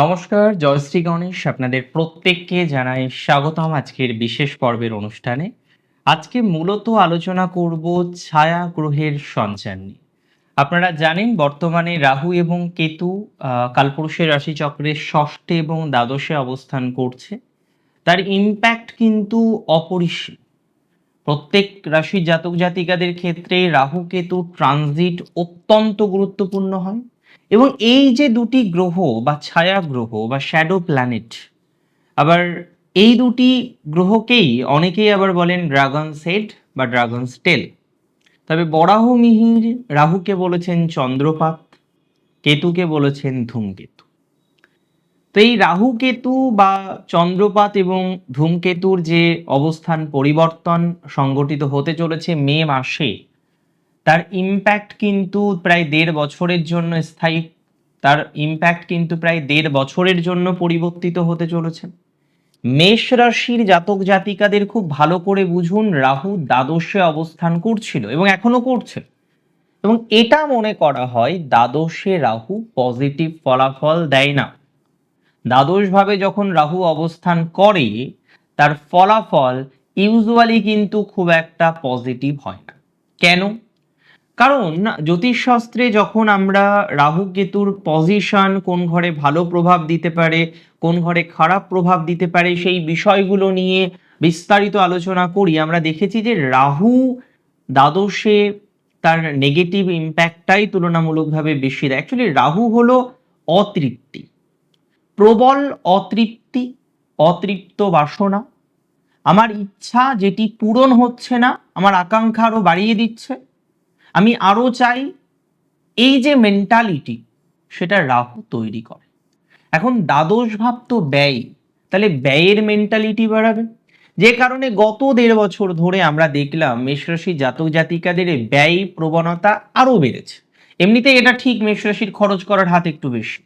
নমস্কার জয়শ্রী গণেশ আপনাদের প্রত্যেককে জানাই স্বাগতম আজকের বিশেষ পর্বের অনুষ্ঠানে। আজকে মূলত আলোচনা করব ছায়া গ্রহের সঞ্চার নিয়ে। আপনারা জানেন, বর্তমানে রাহু এবং কেতু কালপুরুষের রাশিচক্রের ষষ্ঠে এবং দ্বাদশে অবস্থান করছে। তার ইম্প্যাক্ট কিন্তু অপরিসীম। প্রত্যেক রাশির জাতক জাতিকাদের ক্ষেত্রে রাহু কেতু ট্রানজিট অত্যন্ত গুরুত্বপূর্ণ হয়। এবং এই যে দুটি গ্রহ বা ছায়া গ্রহ বা শ্যাডো প্ল্যানেট আবার এই দুটি গ্রহকেই অনেকেই আবার বলেন ড্রাগন সেট বা ড্রাগন স্টেল তবে বরাহ মিহির রাহুকে বলেছেন চন্দ্রপাত, কেতুকে বলেছেন ধূমকেতু। তো এই রাহু কেতু বা চন্দ্রপাত এবং ধূমকেতুর যে অবস্থান পরিবর্তন সংগঠিত হতে চলেছে মে মাসে তার ইম্প্যাক্ট কিন্তু প্রায় দেড় বছরের জন্য স্থায়ী, তার ইম্প্যাক্ট কিন্তু প্রায় দেড় বছরের জন্য পরিবর্তিত হতে চলেছে। মেষ রাশির জাতক জাতিকাদের খুব ভালো করে বুঝুন, রাহু দ্বাদশে অবস্থান করছিল এবং এখনও করছে। এবং এটা মনে করা হয় দ্বাদশে রাহু পজিটিভ ফলাফল দেয় না। দ্বাদশভাবে যখন রাহু অবস্থান করে, তার ফলাফল ইউজুয়ালি কিন্তু খুব একটা পজিটিভ হয় না। কেন? কারণ জ্যোতিষশাস্ত্রে যখন আমরা রাহু কেতুর পজিশন কোন ঘরে ভালো প্রভাব দিতে পারে, কোন ঘরে খারাপ প্রভাব দিতে পারে, সেই বিষয়গুলো নিয়ে বিস্তারিত আলোচনা করি। আমরা দেখেছি যে রাহু দ্বাদশে তার নেগেটিভ ইম্প্যাক্টটাই তুলনামূলকভাবে বেশি দেয়। অ্যাকচুয়ালি রাহু হলো অতৃপ্তি। প্রবল অতৃপ্তি, অতৃপ্ত বাসনা। আমার ইচ্ছা যেটি পূরণ হচ্ছে না, আমার আকাঙ্ক্ষা আরও বাড়িয়ে দিচ্ছে। আমি আরও চাই, এই যে মেন্টালিটি সেটা রাহু তৈরি করে। এখন দ্বাদশ ভাব তো ব্যয়। তাহলে ব্যয়ের মেন্টালিটি বাড়াবে। যে কারণে গত দেড় বছর ধরে আমরা দেখলাম, মেষরাশি জাতক জাতিকাদের ব্যয় প্রবণতা আরও বেড়েছে। এমনিতে এটা ঠিক মেষরাশির খরচ করার হাত একটু বেশি।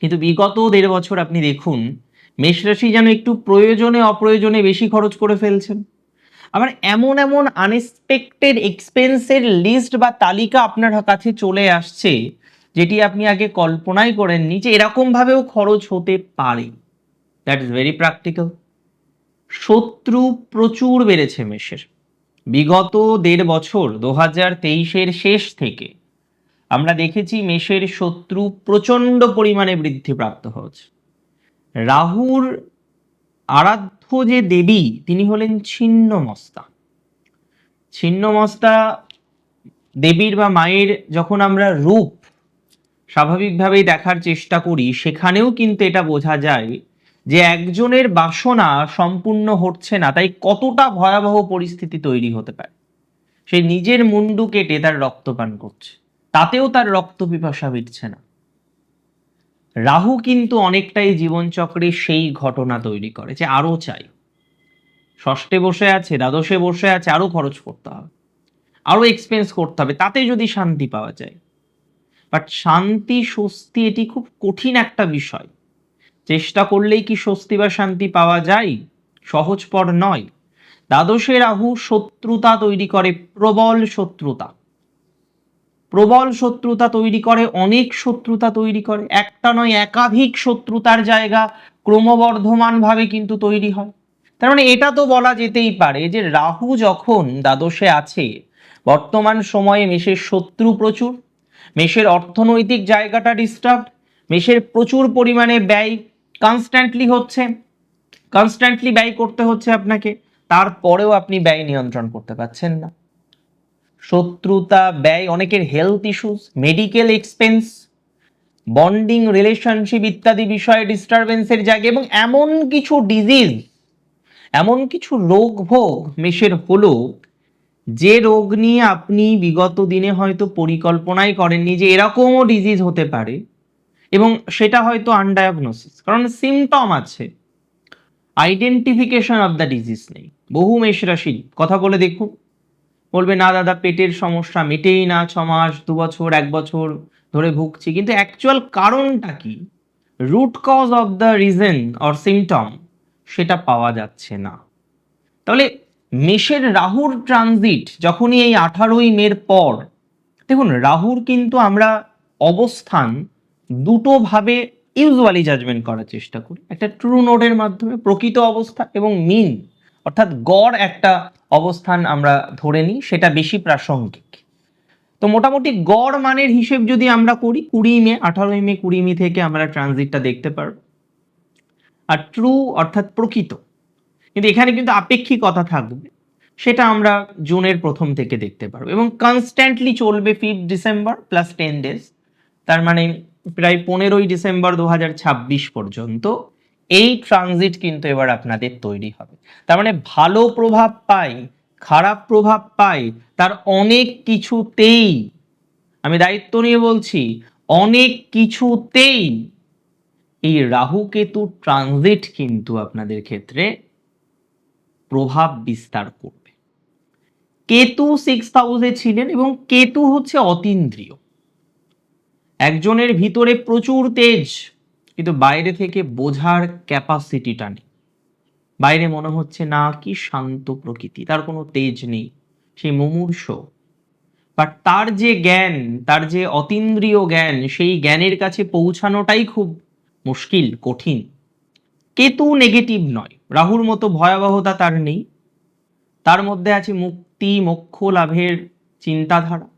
কিন্তু বিগত দেড় বছর আপনি দেখুন, মেষরাশি যেন একটু প্রয়োজনে অপ্রয়োজনে বেশি খরচ করে ফেলছেন। আবার এমন এমন আনএক্সপেক্টেড এক্সপেন্সের লিস্ট বা তালিকা আপনার কাছে চলে আসছে, যেটি আপনি আগে কল্পনাই করেননি যে এরকমভাবেও খরচ হতে পারে। দ্যাট ইজ ভেরি প্র্যাকটিক্যাল শত্রু প্রচুর বেড়েছে মেষের বিগত দেড় বছর, দু হাজার তেইশের শেষ থেকে, আমরা দেখেছি মেষের শত্রু প্রচণ্ড পরিমাণে বৃদ্ধিপ্রাপ্ত হচ্ছে। রাহুর আরাধ্য যে দেবী, তিনি হলেন ছিন্নমস্তা ছিন্নমস্তা দেবীর বা মায়ের যখন আমরা রূপ স্বাভাবিকভাবেই দেখার চেষ্টা করি, সেখানেও কিন্তু এটা বোঝা যায় যে একজনের বাসনা সম্পূর্ণ হচ্ছে না, তাই কতটা ভয়াবহ পরিস্থিতি তৈরি হতে পারে। সে নিজের মুন্ডু কেটে তার রক্তপান করছে, তাতেও তার রক্ত পিপাসা মিটছে না। রাহু কিন্তু অনেকটাই জীবনচক্রে সেই ঘটনা তৈরি করে যে আরও চাই। ষষ্ঠে বসে আছে, দ্বাদশে বসে আছে, আরও খরচ করতে হবে। আরও এক্সপেন্স করতে হবে, তাতে যদি শান্তি পাওয়া যায়। বাট শান্তি, স্বস্তি এটি খুব কঠিন একটা বিষয়। চেষ্টা করলেই কি স্বস্তি বা শান্তি পাওয়া যায়? সহজপর নয়। দ্বাদশে রাহু শত্রুতা তৈরি করে, প্রবল শত্রুতা। প্রবল শত্রুতা তৈরি করে, অনেক শত্রুতা তৈরি করে। একটা নয়, একাধিক শত্রুতার জায়গা ক্রমবর্ধমানভাবে কিন্তু তৈরি হয়। তার মানে এটা তো বলা যেতেই পারে যে রাহু যখন দ্বাদশে আছে, বর্তমান সময়ে মেষের শত্রু প্রচুর, মেষের অর্থনৈতিক জায়গাটা ডিস্টার্ব মেষের প্রচুর পরিমাণে ব্যয় কনস্ট্যান্টলি হচ্ছে কনস্ট্যান্টলি ব্যয় করতে হচ্ছে আপনাকে, তারপরেও আপনি ব্যয় নিয়ন্ত্রণ করতে পারছেন না। শত্রুতা, ব্যয়, অনেকের health issues medical expense bonding relationship ইত্যাদি বিষয়ে ডিস্টারবেন্সের জায়গা এবং এমন কিছু ডিজিজ এমন কিছু রোগ ভোগ, মেষের হলো, যে রোগ নিয়ে আপনি বিগত দিনে হয়তো পরিকল্পনাই করেননি যে এরকমও ডিজিজ হতে পারে এবং সেটা হয়তো আনডায়াগনোসিস কারণ সিমটম আছে। আইডেন্টিফিকেশন অফ দ্য ডিজিজ নেই। বহু মেষ রাশি, কথা বলে দেখুন। বলবে, না দাদা, পেটের সমস্যা, মেটেই না, ছ মাস, দু বছর, এক বছর ধরে ভুগছি। কিন্তু অ্যাকচুয়াল কারণটা কি? Root cause of the reason or symptom সেটা পাওয়া যাচ্ছে না। তাহলে মেষের রাহুর ট্রানজিট যখনই এই আঠারোই মের পর, দেখুন, রাহুর কিন্তু আমরা অবস্থান দুটো ভাবে ইউজুয়ালি জাজমেন্ট করার চেষ্টা করি। একটা ট্রু নোডের মাধ্যমে প্রকৃত অবস্থা এবং মিন অর্থাৎ গড় একটা অবস্থান আমরা ধরে নিই, সেটা বেশি প্রাসঙ্গিক। তো মোটামুটি গড় মানের হিসেব যদি আমরা করি, কুড়ি মে, আঠারোই মে, কুড়ি মে থেকে আমরা ট্রানজিটটা দেখতে পারব। আর ট্রু অর্থাৎ প্রকৃত। কিন্তু এখানে কিন্তু আপেক্ষিকতা থাকবে, সেটা আমরা জুনের প্রথম থেকে দেখতে পারব। এবং কনস্ট্যান্টলি চলবে fifth December plus ten days তার মানে প্রায় পনেরোই ডিসেম্বর দু হাজার ছাব্বিশ পর্যন্ত এই ট্রানজিট কিন্তু এবার আপনাদের তৈরি হবে। তার মানে ভালো প্রভাব পাই খারাপ প্রভাব পাই তার অনেক কিছুতেই, আমি দায়িত্ব নিয়ে বলছি, অনেক কিছুতেই এই রাহু কেতু ট্রানজিট কিন্তু আপনাদের ক্ষেত্রে প্রভাব বিস্তার করবে। কেতু সিক্স হাউসে ছিলেন এবং কেতু হচ্ছে অতীন্দ্রিয়। একজনের ভিতরে প্রচুর তেজ কিন্তু বাইরে থেকে বোঝার ক্যাপাসিটিটা নেই। বাইরে মনে হচ্ছে, না, কি শান্ত প্রকৃতি, তার কোনো তেজ নেই সে মুমূর্ষ। বাট তার যে জ্ঞান, তার যে অতীন্দ্রিয় জ্ঞান, সেই জ্ঞানের কাছে পৌঁছানোটাই খুব মুশকিল, কঠিন। কেতু নেগেটিভ নয়। রাহুর মতো ভয়াবহতা তার নেই। তার মধ্যে আছে মুক্তি, মোক্ষ, লাভের চিন্তাধারা।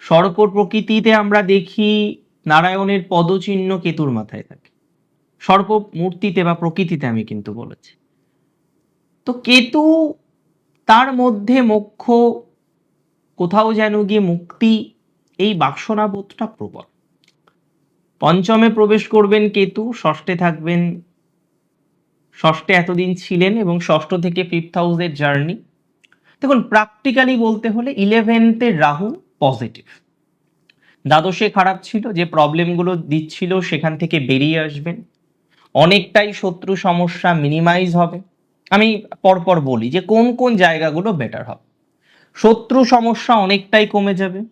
সর্প প্রকৃতিতে আমরা দেখি নারায়ণের পদচিহ্ন কেতুর মাথায় থাকে। সর্প মূর্তিতে বা প্রকৃতিতে আমি কিন্তু বলেছি। তো কেতু তার মধ্যে মোক্ষ, কোথাও যেন গিয়ে মুক্তি, এই বাক্সনাবোধটা প্রবল। পঞ্চমে প্রবেশ করবেন কেতু, ষষ্ঠে থাকবেন, ষষ্ঠে এতদিন ছিলেন এবং ষষ্ঠ থেকে ফিফথ হাউসের জার্নি দেখুন প্র্যাকটিক্যালি বলতে হলে ইলেভেন্থের রাহু পজিটিভ দ্বাদশে খারাপ ছিল, যে প্রবলেমগুলো দিচ্ছিল সেখান থেকে বেরিয়ে আসবেন। অনেকটাই শত্রু সমস্যা মিনিমাইজ হবে। আমি পরপর বলি যে কোন কোন জায়গাগুলো বেটার হবে। শত্রু সমস্যা অনেকটাই কমে যাবে।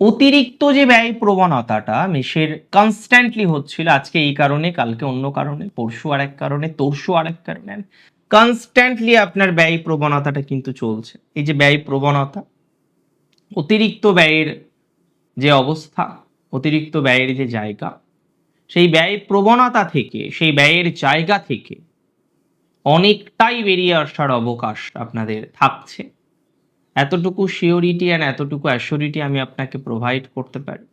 অতিরিক্ত যে ব্যয় প্রবণতাটা মেষের কনস্ট্যান্টলি হচ্ছিল, আজকে এই কারণে, কালকে অন্য কারণে, পরশু আর এক কারণে, তরশু আরেক কারণে কনস্ট্যান্টলি আপনার ব্যয় প্রবণতাটা কিন্তু চলছে। এই যে ব্যয় প্রবণতা, অতিরিক্ত ব্যয়ের যে অবস্থা, অতিরিক্ত ব্যয়ের যে জায়গা, সেই ব্যয় প্রবণতা থেকে, সেই ব্যয়ের জায়গা থেকে অনেকটাই বেরিয়ে আসার অবকাশ আপনাদের থাকছে। এতটুকু শিওরিটি অ্যান্ড এতটুকু অ্যাসিওরিটি আমি আপনাকে প্রোভাইড করতে পারি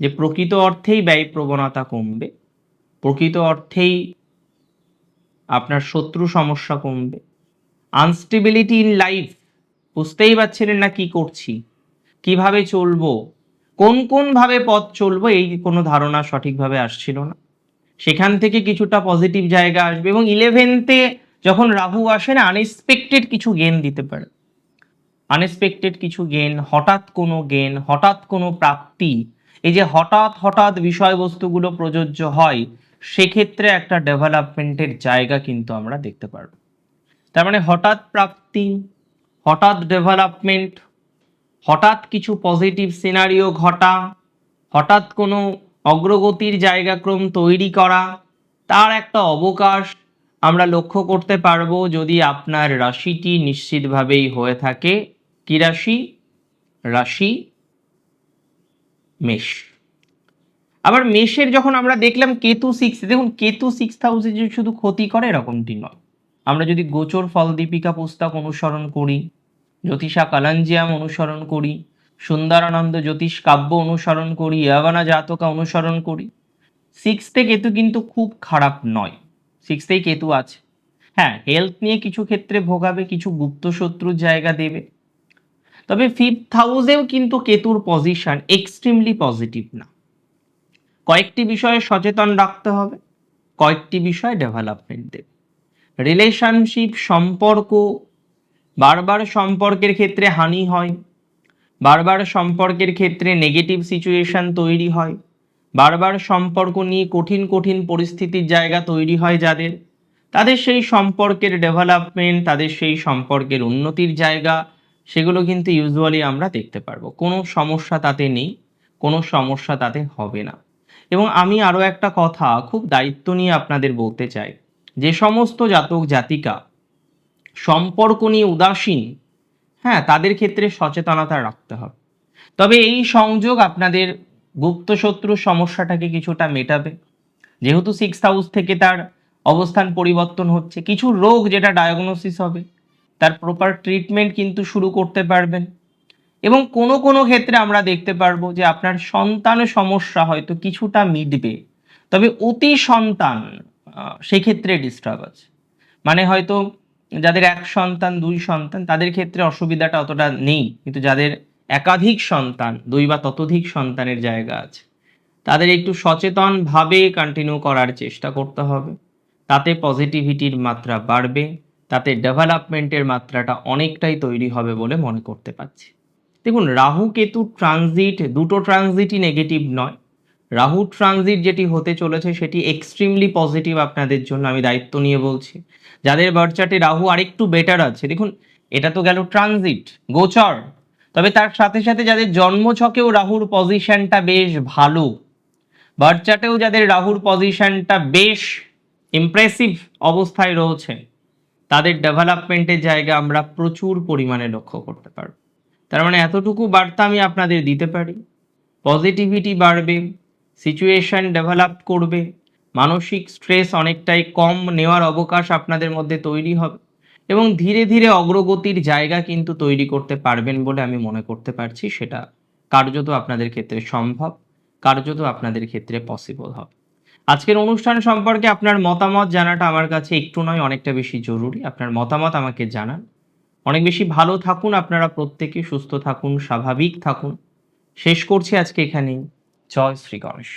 যে প্রকৃত অর্থেই ব্যয় প্রবণতা কমবে, প্রকৃত অর্থেই আপনার শত্রু সমস্যা কমবে আনস্টেবিলিটি ইন লাইফ বুঝতেই পারছিলেন না কি করছি, কীভাবে চলবো কোন কোন ভাবে পথ চলবো এই কোনো ধারণা সঠিকভাবে আসছিল না। সেখান থেকে কিছুটা পজিটিভ জায়গা আসবে এবং ইলেভেনতে যখন রাহু আসেন আনএক্সপেক্টেড কিছু গেন দিতে পারে। আনএক্সপেক্টেড কিছু গেন হঠাৎ কোনো গেন হঠাৎ কোনো প্রাপ্তি, এই যে হঠাৎ হঠাৎ বিষয়বস্তুগুলো প্রযোজ্য হয়, সেক্ষেত্রে একটা ডেভেলপমেন্টের জায়গা কিন্তু আমরা দেখতে পারব। তার মানে হঠাৎ প্রাপ্তি, হঠাৎ ডেভেলপমেন্ট হঠাৎ কিছু পজিটিভ সিনারিও ঘটা, হঠাৎ কোনো অগ্রগতির জায়গাক্রম তৈরি করা, তার একটা অবকাশ আমরা লক্ষ্য করতে পারব যদি আপনার রাশিটি নিশ্চিতভাবেই হয়ে থাকে। কি রাশি? রাশি মেষ। আবার মেষের যখন আমরা দেখলাম কেতু সিক্স দেখুন কেতু সিক্স থাউজেন্ড যে শুধু ক্ষতি করে এরকমটি নয়। আমরা যদি গোচর ফল দীপিকা পুস্তক অনুসরণ করি জ্যোতিষা কালাঞ্জিয়াম অনুসরণ করি। সুন্দরানন্দ জ্যোতিষ কাব্য অনুসরণ করি, ইয়াবানা জাতকা অনুসরণ করি। সিক্সতে কেতু কিন্তু খুব খারাপ নয়। সিক্সতেই কেতু আছে। হ্যাঁ হেলথ নিয়ে কিছু ক্ষেত্রে ভোগাবে, কিছু গুপ্ত শত্রুর জায়গা দেবে। তবে ফিফথ হাউসেও কিন্তু কেতুর পজিশন এক্সট্রিমলি পজিটিভ না। কয়েকটি বিষয়ে সচেতন রাখতে হবে, কয়েকটি বিষয় ডেভেলপমেন্ট দেবে। রিলেশনশিপ সম্পর্ক বারবার সম্পর্কের ক্ষেত্রে হানি হয়। বারবার সম্পর্কের ক্ষেত্রে নেগেটিভ সিচুয়েশন তৈরি হয়। বারবার সম্পর্ক নিয়ে কঠিন কঠিন পরিস্থিতির জায়গা তৈরি হয় যাদের। তাদের সেই সম্পর্কের ডেভেলপমেন্ট তাদের সেই সম্পর্কের উন্নতির জায়গা, সেগুলো কিন্তু ইউজুয়ালি আমরা দেখতে পারব। কোনো সমস্যা তাতে নেই, কোনো সমস্যা তাতে হবে না। এবং আমি আরও একটা কথা খুব দায়িত্ব নিয়ে আপনাদের বলতে চাই। যে সমস্ত জাতক, জাতিকা সম্পর্ক নিয়ে উদাসীন হ্যাঁ তাদের ক্ষেত্রে সচেতনতা রাখতে হবে। তবে এই সংযোগ আপনাদের গুপ্ত শত্রুর সমস্যাটাকে কিছুটা মেটাবে। যেহেতু সিক্স হাউস থেকে তার অবস্থান পরিবর্তন হচ্ছে, কিছু রোগ যেটা ডায়াগনোসিস হবে, তার প্রপার ট্রিটমেন্ট কিন্তু শুরু করতে পারবেন। এবং কোনো কোনো ক্ষেত্রে আমরা দেখতে পারব যে আপনার সন্তান সমস্যা হয়তো কিছুটা মিটবে। তবে অতি সন্তান সেক্ষেত্রে ডিস্টার্ব আছে। মানে হয়তো যাদের এক সন্তান, দুই সন্তান, তাদের ক্ষেত্রে অসুবিধাটা অতটা নেই। কিন্তু যাদের একাধিক সন্তান, দুই বা ততোধিক সন্তানের জায়গা আছে, তাদের একটু সচেতনভাবে কন্টিনিউ করার চেষ্টা করতে হবে। তাতে পজিটিভিটির মাত্রা বাড়বে, তাতে ডেভেলপমেন্টের মাত্রাটা অনেকটাই তৈরি হবে বলে মনে করতে পারছি। দেখুন রাহু কেতু ট্রানজিট দুটো ট্রানজিটই নেগেটিভ নয়। রাহু ট্রানজিট যেটি হতে চলেছে সেটি এক্সট্রিমলি পজিটিভ আপনাদের জন্য আমি দায়িত্ব নিয়ে বলছি। যাদের বার্চাটে রাহু আরেকটু বেটার আছে, দেখুন, এটা তো গেল ট্রানজিট গোচর। তবে তার সাথে সাথে যাদের জন্মছকেও রাহুর পজিশনটা বেশ ভালো বার্চাটেও যাদের রাহুর পজিশনটা বেশ ইমপ্রেসিভ অবস্থায় রয়েছে, তাদের ডেভেলপমেন্টের জায়গা আমরা প্রচুর পরিমাণে লক্ষ্য করতে পারব। তার মানে এতটুকু বার্তা আমি আপনাদের দিতে পারি পজিটিভিটি বাড়বে সিচুয়েশন ডেভেলপ করবে। মানসিক স্ট্রেস অনেকটাই কম নেওয়ার অবকাশ আপনাদের মধ্যে তৈরি হবে এবং ধীরে ধীরে অগ্রগতির জায়গা কিন্তু তৈরি করতে পারবেন বলে আমি মনে করতে পারছি। সেটা কার্যত আপনাদের ক্ষেত্রে সম্ভব, কার্যত আপনাদের ক্ষেত্রে পসিবল হবে। আজকের অনুষ্ঠান সম্পর্কে আপনার মতামত জানাটা আমার কাছে একটু নয়, অনেকটা বেশি জরুরি। আপনার মতামত আমাকে জানান। অনেক বেশি ভালো থাকুন, আপনারা প্রত্যেকে সুস্থ থাকুন, স্বাভাবিক থাকুন। শেষ করছি আজকে এখানেই। জয় শ্রী গণেশ